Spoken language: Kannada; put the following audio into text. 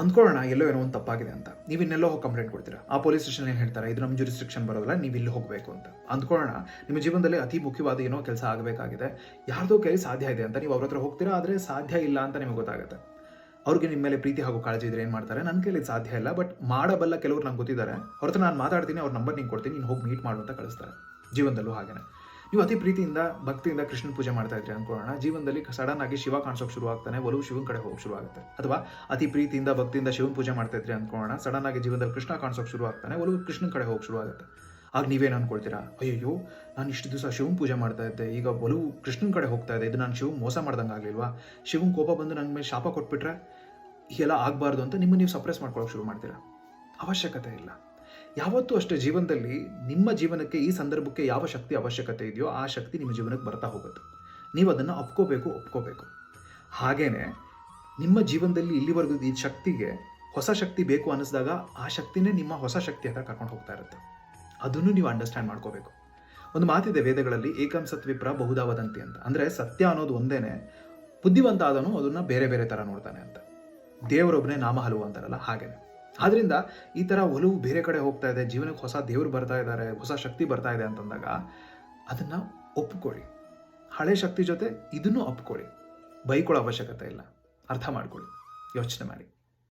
ಅಂದ್ಕೊಳ್ಳೋಣ, ಎಲ್ಲೋ ಏನೋ ಒಂದು ತಪ್ಪಾಗಿದೆ ಅಂತ. ನೀವು ಇನ್ನೆಲ್ಲೋ ಹೋಗಿ ಕಂಪ್ಲೇಂಟ್ ಕೊಡ್ತೀರಾ? ಆ ಪೊಲೀಸ್ ಸ್ಟೇಷನ್ ಏನು ಹೇಳ್ತಾರೆ? ಇದು ನಮ್ಮ ಜುರಿಸ್ಟ್ರಿಕ್ಷನ್ ಬರೋದಿಲ್ಲ, ನೀವು ಇಲ್ಲಿ ಹೋಗಬೇಕು ಅಂತ. ಅಂದ್ಕೊಳ್ಳೋಣ, ನಿಮ್ಮ ಜೀವನದಲ್ಲಿ ಅತಿ ಮುಖ್ಯವಾದ ಏನೋ ಕೆಲಸ ಆಗಬೇಕಾಗಿದೆ. ಯಾರ್ದೋ ಕೈ ಸಾಧ್ಯ ಇದೆ ಅಂತ ನೀವು ಅವ್ರ ಹತ್ರ ಹೋಗ್ತೀರಾ? ಆದರೆ ಸಾಧ್ಯ ಇಲ್ಲ ಅಂತ ನಿಮಗೆ ಗೊತ್ತಾಗುತ್ತೆ. ಅವ್ರಿಗೆ ನಿಮ್ಮ ಮೇಲೆ ಪ್ರೀತಿ ಹಾಗೂ ಕಾಳಜಿ ಇದ್ರೆ ಏನು ಮಾಡ್ತಾರೆ? ನನ್ನ ಕೈಲಿ ಸಾಧ್ಯ ಇಲ್ಲ ಬಟ್ ಮಾಡಬಲ್ಲ ಕೆಲವರು ನಂಗೆ ಗೊತ್ತಿದ್ದಾರೆ. ಅವ್ರ ನಾನು ಮಾತಾಡ್ತೀನಿ, ಅವ್ರ ನಂಬರ್ ನಿಂಗೆ ಕೊಡ್ತೀನಿ, ನೀನು ಹೋಗಿ ಮೀಟ್ ಮಾಡು ಅಂತ ಕಳಿಸ್ತಾರೆ. ಜೀವನದಲ್ಲೂ ಹಾಗೇನೆ. ನೀವು ಅತಿ ಪ್ರೀತಿಯಿಂದ, ಭಕ್ತಿಯಿಂದ ಕೃಷ್ಣನ ಪೂಜೆ ಮಾಡ್ತಾ ಇದ್ರಿ ಅನ್ಕೊಳ್ಳೋಣ ಜೀವನದಲ್ಲಿ ಸಡನ್ ಆಗಿ ಶಿವ ಕಾಣಿಸೋಕೆ ಶುರು ಆಗ್ತಾನೆ ಒಲವು ಶಿವನ ಕಡೆ ಹೋಗಕ್ಕೆ ಶುರು ಆಗುತ್ತೆ ಅಥವಾ ಅತಿ ಪ್ರೀತಿಯಿಂದ, ಭಕ್ತಿಯಿಂದ ಶಿವನ ಪೂಜೆ ಮಾಡ್ತಾ ಇದ್ರಿ ಅನ್ಕೊಳ್ಳೋಣ ಸಡನ್ ಆಗಿ ಜೀವನದಲ್ಲಿ ಕೃಷ್ಣ ಕಾಣಿಸೋಕೆ ಶುರು ಆಗ್ತಾನೆ ಒಲವು ಕೃಷ್ಣನ ಕಡೆ ಹೋಗಿ ಶುರು ಆಗುತ್ತೆ ಆಗ ನೀವೇನು ಅನ್ಕೊಳ್ತೀರಾ? ಅಯ್ಯೋ ನಾನು ಇಷ್ಟು ದಿವಸ ಶಿವನ ಪೂಜೆ ಮಾಡ್ತಾ ಇದ್ದೆ, ಈಗ ಒಲವು ಕೃಷ್ಣನ ಕಡೆ ಹೋಗ್ತಾ ಇದೆ, ಇದು ನಾನು ಶಿವ ಮೋಸ ಮಾಡ್ದಂಗೆ ಆಗಲಿಲ್ವಾ? ಶಿವನ ಕೋಪ ಬಂದು ನನ್ನ ಮೇಲೆ ಶಾಪ ಕೊಟ್ಬಿಟ್ರೆ, ಹೀಗೆಲ್ಲ ಆಗಬಾರ್ದು ಅಂತ ನಿಮ್ಮನ್ನು ನೀವು ಸಪ್ರೆಸ್ ಮಾಡ್ಕೊಳ್ಳೋಕೆ ಶುರು ಮಾಡ್ತೀರಾ? ಅವಶ್ಯಕತೆ ಇಲ್ಲ. ಯಾವತ್ತೂ ಅಷ್ಟೇ ಜೀವನದಲ್ಲಿ ನಿಮ್ಮ ಜೀವನಕ್ಕೆ ಈ ಸಂದರ್ಭಕ್ಕೆ ಯಾವ ಶಕ್ತಿ ಅವಶ್ಯಕತೆ ಇದೆಯೋ ಆ ಶಕ್ತಿ ನಿಮ್ಮ ಜೀವನಕ್ಕೆ ಬರ್ತಾ ಹೋಗುತ್ತೆ. ನೀವು ಅದನ್ನು ಒಪ್ಕೋಬೇಕು ಒಪ್ಕೋಬೇಕು. ಹಾಗೇನೆ ನಿಮ್ಮ ಜೀವನದಲ್ಲಿ ಇಲ್ಲಿವರೆಗೂ ಈ ಶಕ್ತಿಗೆ ಹೊಸ ಶಕ್ತಿ ಬೇಕು ಅನ್ನಿಸಿದಾಗ ಆ ಶಕ್ತಿನೇ ನಿಮ್ಮ ಹೊಸ ಶಕ್ತಿ ಹತ್ರ ಕರ್ಕೊಂಡು ಹೋಗ್ತಾ ಇರುತ್ತೆ. ಅದನ್ನು ನೀವು ಅಂಡರ್ಸ್ಟ್ಯಾಂಡ್ ಮಾಡ್ಕೋಬೇಕು. ಒಂದು ಮಾತಿದೆ ವೇದಗಳಲ್ಲಿ, ಏಕಂ ಸತ್ವಿಪ್ರ ಬಹುದಾವದಂತಿ ಅಂತ. ಅಂದರೆ ಸತ್ಯ ಅನ್ನೋದು ಒಂದೇನೆ, ಬುದ್ಧಿವಂತ ಆದನು ಅದನ್ನು ಬೇರೆ ಬೇರೆ ಥರ ನೋಡ್ತಾನೆ ಅಂತ. ದೇವರೊಬ್ಬನೇ ನಾಮ ಹಲವು ಅಂತಾರಲ್ಲ, ಹಾಗೇನೆ. ಆದ್ರಿಂದ ಈ ಥರ ಒಲವು ಬೇರೆ ಕಡೆ ಹೋಗ್ತಾ ಇದೆ, ಜೀವನಕ್ಕೆ ಹೊಸ ದೇವರು ಬರ್ತಾ ಇದ್ದಾರೆ, ಹೊಸ ಶಕ್ತಿ ಬರ್ತಾ ಇದೆ ಅಂತಂದಾಗ ಅದನ್ನು ಒಪ್ಕೊಳ್ಳಿ. ಹಳೆ ಶಕ್ತಿ ಜೊತೆ ಇದನ್ನು ಒಪ್ಕೊಳ್ಳಿ. ಬೈಕೊಳ್ಳೋ ಅವಶ್ಯಕತೆ ಇಲ್ಲ. ಅರ್ಥ ಮಾಡ್ಕೊಳ್ಳಿ. ಯೋಚನೆ ಮಾಡಿ.